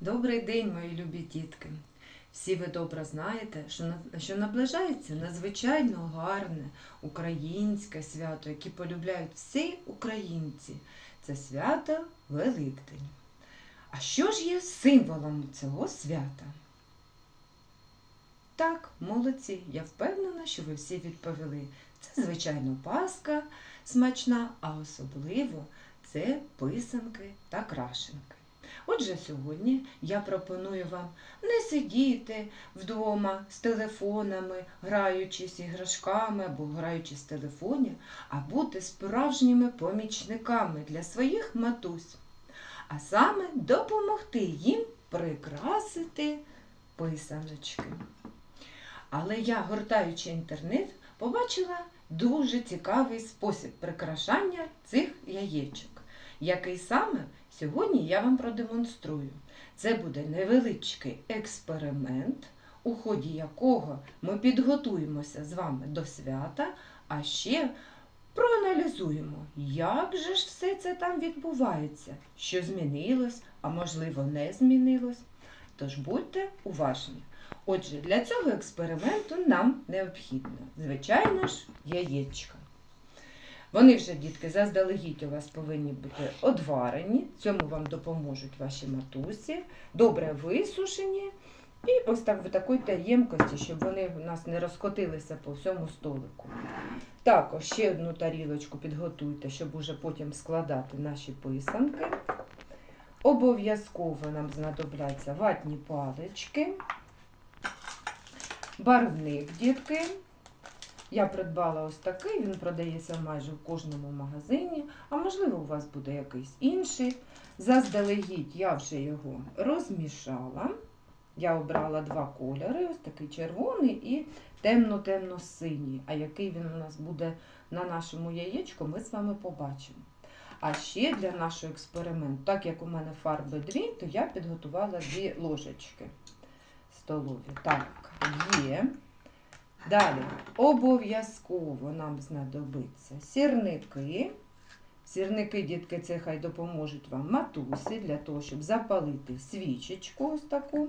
Добрий день, мої любі дітки! Всі ви добре знаєте, що, наближається надзвичайно гарне українське свято, яке полюбляють всі українці. Це свято Великдень. А що ж є символом цього свята? Так, молодці, я впевнена, що ви всі відповіли. Це, звичайно, паска смачна, а особливо це писанки та крашенки. Отже, сьогодні я пропоную вам не сидіти вдома з телефонами, граючись іграшками або граючись в телефоні, а бути справжніми помічниками для своїх матусь, а саме допомогти їм прикрасити писаночки. Але я, гортаючи інтернет, побачила дуже цікавий спосіб прикрашання цих яєчок, який саме сьогодні я вам продемонструю. Це буде невеличкий експеримент, у ході якого ми підготуємося з вами до свята, а ще проаналізуємо, як же ж все це там відбувається, що змінилось, а можливо не змінилось. Тож будьте уважні. Отже, для цього експерименту нам необхідно, звичайно ж, яєчка. Вони вже, дітки, заздалегідь у вас повинні бути одварені. Цьому вам допоможуть ваші матусі, добре висушені. І ось так в такій ємкості, щоб вони у нас не розкотилися по всьому столику. Також ще одну тарілочку підготуйте, щоб уже потім складати наші писанки. Обов'язково нам знадобляться ватні палички, барвник, дітки. Я придбала ось такий, він продається майже в кожному магазині, а можливо, у вас буде якийсь інший. Заздалегідь я вже його розмішала. Я обрала два кольори: ось такий червоний і темно-темно-синій. А який він у нас буде на нашому яєчку, ми з вами побачимо. А ще для нашого експерименту, так як у мене фарби дві, то я підготувала дві ложечки столові. Так, є. Далі обов'язково нам знадобиться сірники. Сірники, дітки, це хай допоможуть вам матусі для того, щоб запалити свічечку ось таку.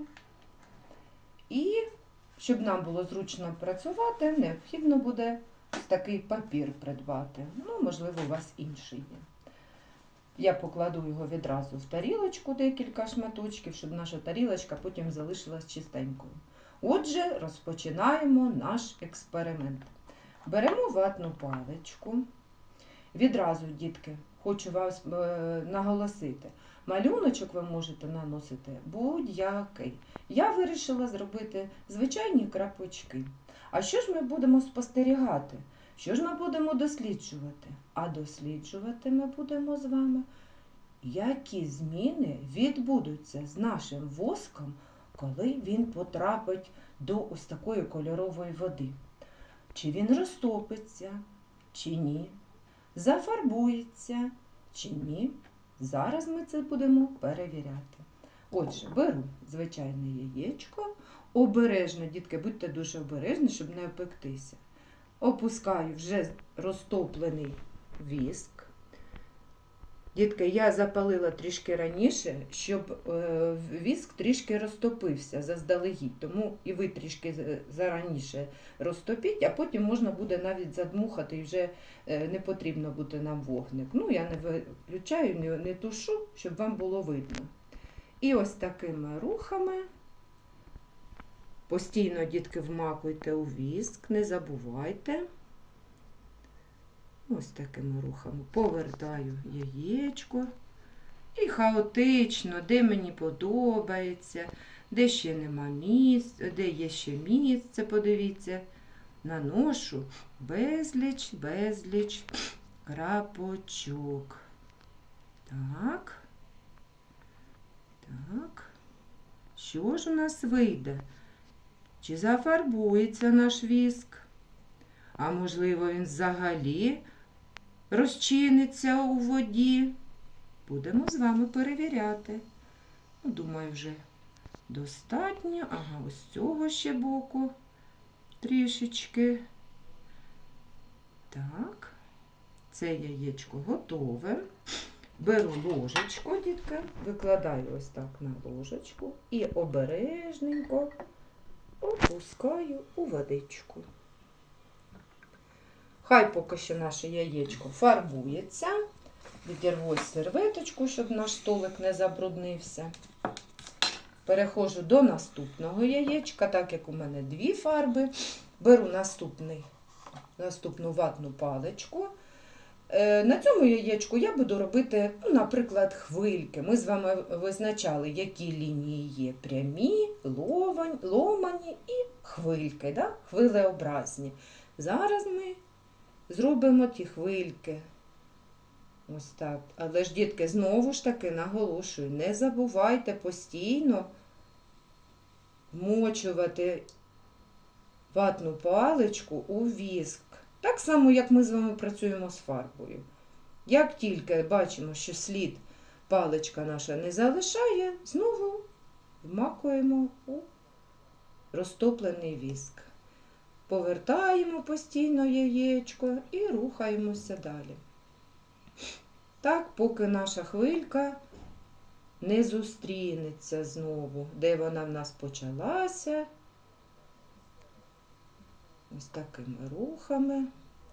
І щоб нам було зручно працювати, необхідно буде ось такий папір придбати. Ну, можливо, у вас інший є. Я покладу його відразу в тарілочку, декілька шматочків, щоб наша тарілочка потім залишилась чистенькою. Отже, розпочинаємо наш експеримент. Беремо ватну паличку. Відразу, дітки, хочу вас е, наголосити. Малюночок ви можете наносити будь-який. Я вирішила зробити звичайні крапочки. А що ж ми будемо спостерігати? Що ж ми будемо досліджувати? А досліджувати ми будемо з вами, які зміни відбудуться з нашим воском, коли він потрапить до ось такої кольорової води. Чи він розтопиться, чи ні, зафарбується, чи ні. Зараз ми це будемо перевіряти. Отже, беру звичайне яєчко. Обережно, дітки, будьте дуже обережні, щоб не опектися. Опускаю вже розтоплений віск. Дітки, я запалила трішки раніше, щоб е, віск трішки розтопився заздалегідь, тому і ви трішки зараніше розтопіть, а потім можна буде навіть задмухати і вже е, не потрібно буде нам вогник. Ну, я не виключаю, не, тушу, щоб вам було видно. І ось такими рухами постійно, дітки, вмакуйте у віск, не забувайте. Ось такими рухами повертаю яєчко. І хаотично, де мені подобається, де ще нема місця, де є ще місце, подивіться, наношу безліч, безліч крапочок. Так. Так. Що ж у нас вийде? Чи зафарбується наш віск? А можливо, він взагалі розчиниться у воді. Будемо з вами перевіряти. Ну, думаю, вже достатньо. Ага, ось цього ще боку трішечки. Так, це яєчко готове. Беру ложечку, дітки, викладаю ось так на ложечку і обережненько опускаю у водичку. Хай поки що наше яєчко фарбується. Відірву серветочку, щоб наш столик не забруднився. Переходжу до наступного яєчка, так як у мене дві фарби. Беру наступний, наступну ватну паличку. Е, На цьому яєчку я буду робити, ну, наприклад, хвильки. Ми з вами визначали, які лінії є прямі, ломані і хвильки, да? хвилеобразні. Зараз ми зробимо ті хвильки. Ось так. Але ж, дітки, знову ж таки наголошую, не забувайте постійно вмочувати ватну паличку у віск. Так само, як ми з вами працюємо з фарбою. Як тільки бачимо, що слід паличка наша не залишає, знову вмакуємо у розтоплений віск. Повертаємо постійно яєчко і рухаємося далі. Так, поки наша хвилька не зустрінеться знову, де вона в нас почалася. Ось такими рухами.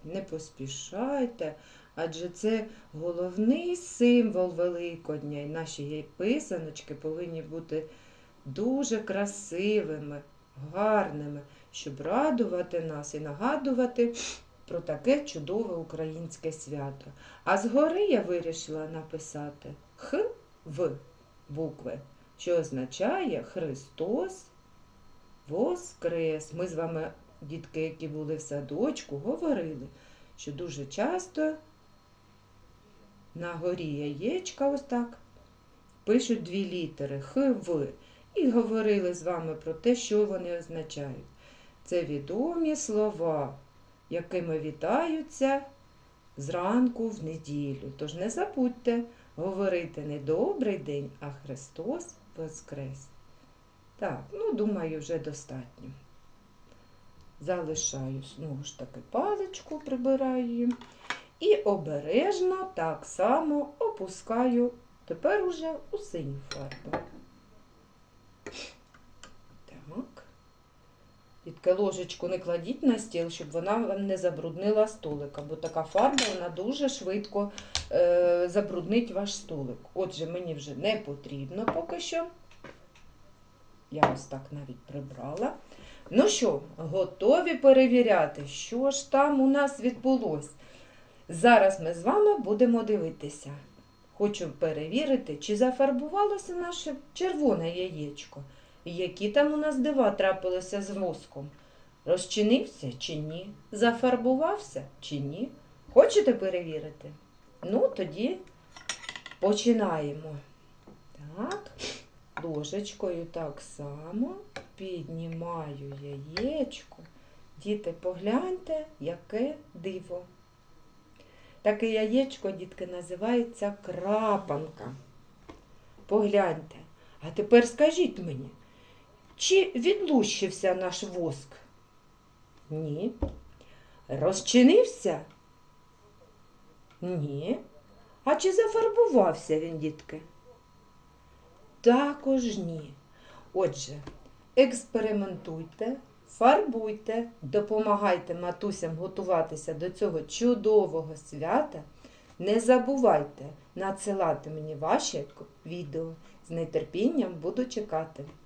Не поспішайте, адже це головний символ Великодня. І наші писаночки повинні бути дуже красивими, гарними, щоб радувати нас і нагадувати про таке чудове українське свято. А згори я вирішила написати Х в букви, що означає Христос Воскрес. Ми з вами, дітки, які були в садочку, говорили, що дуже часто на горі яєчка ось так пишуть дві літери Х В. І говорили з вами про те, що вони означають. Це відомі слова, якими вітаються зранку в неділю. Тож не забудьте говорити не добрий день, а Христос Воскрес. Так, ну, думаю, вже достатньо. Залишаю знову ж таки паличку, прибираю її. І обережно так само опускаю тепер уже у синю фарбу. Так. Тільки ложечку не кладіть на стіл, щоб вона вам не забруднила столика, бо така фарба вона дуже швидко е, забруднить ваш столик. Отже, мені вже не потрібно поки що. Я ось так навіть прибрала. Ну що, готові перевіряти, що ж там у нас відбулось? Зараз ми з вами будемо дивитися. Хочу перевірити, чи зафарбувалося наше червоне яєчко. Які там у нас дива трапилися з воском? Розчинився чи ні? Зафарбувався чи ні? Хочете перевірити? Ну, тоді починаємо. Так, ложечкою так само піднімаю яєчко. Діти, погляньте, яке диво. Таке яєчко, дітки, називається крапанка. Погляньте. А тепер скажіть мені, чи відлущився наш воск? Ні. Розчинився? Ні. А чи зафарбувався він, дітки? Також ні. Отже, експериментуйте, фарбуйте, допомагайте матусям готуватися до цього чудового свята. Не забувайте надсилати мені ваші відео. З нетерпінням буду чекати.